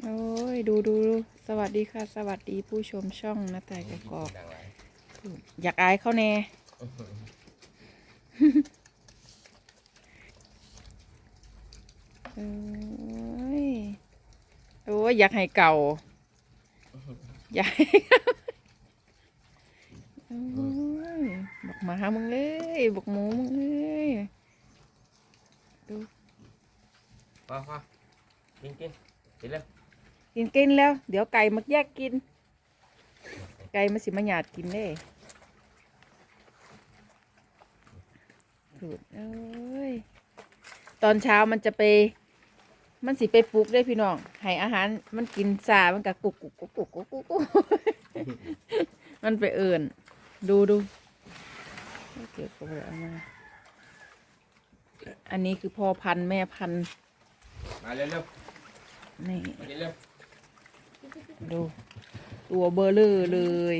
โอ้ยดูดูดูสวัสดีค่ะ สวัสดีผู้ชมช่องนะแต่กกอกดังไรอยากอายเขาแน่โอ้ยโอ้ยอยากให้เก่า อยากให้เก่าโอ้ยบอกหมามึงเลยบอกหมูมึงเลยดูพ่อพ่อกินกินกินเลย กินกินแล้ว เดี๋ยวไก่มักแยกกิน ไก่มาสิมาหยาดกินเด้ดูดเอ้ยตอนเช้ามันจะไป มันสิไปปลุกได้พี่น้องให้อาหารมันกินซามันก็กุกกุกกุกกุกกุกกุกกุกมันไปเอิ่นดูดูเก็บก็ไปเอามาอันนี้คือพ่อพันธุ์แม่พันธุ์มาเร็วเร็วนี่ มาเร็ว ดู ตัวเบอร์เลอร์เลย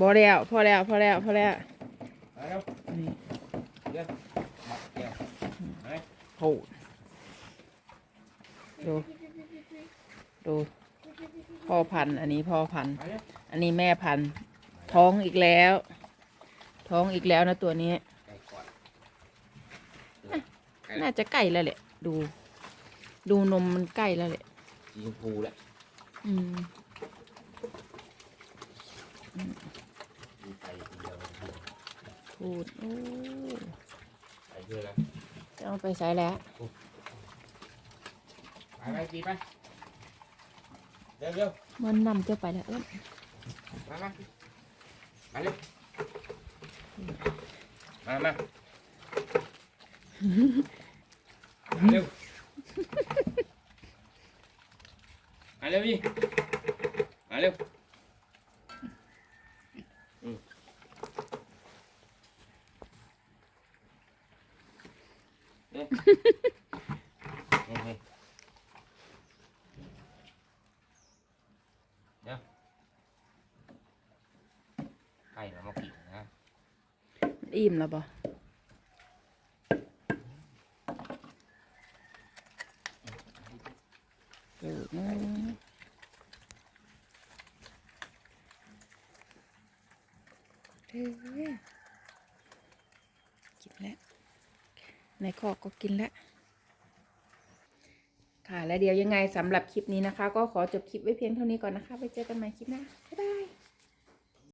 พอแล้วพอแล้วพอแล้วพอแล้วมาเร็วนี่เร็วมาเร็วมาโหดูดูพ่อพันธุ์อันนี้พ่อพันธุ์อันนี้แม่พันธุ์ท้องอีกแล้ว ท้องอีกแล้วนะตัวนี้ไก่ก่อนไก่น่าจะใกล้แล้วแหละ ดู ดูนมมันใกล้แล้วแหละ สีชมพูแหละอืมมีไก่สีเดียวพูดโอ้ไก่เยอะแล้วจะเอาไปใส่แล้วไปไปกินไปเร็วเร็วมันนำจะไปแล้วเอ้ยมามามาเร็วมามามาเร็ว มาเร็วพี่มาเร็วอืมเร็วเฮ้ยเฮ้ยเดี๋ยวไก่เรามากินนะมันอิ่มแล้วบ่ ดูดนะเออกินแล้วในคอกก็กินแล้วค่ะและเดี๋ยวยังไงสำหรับคลิปนี้นะคะ ก็ขอจบคลิปไว้เพียงเท่านี้ก่อนนะคะ ไปเจอกันใหม่คลิปหน้าบ๊ายบาย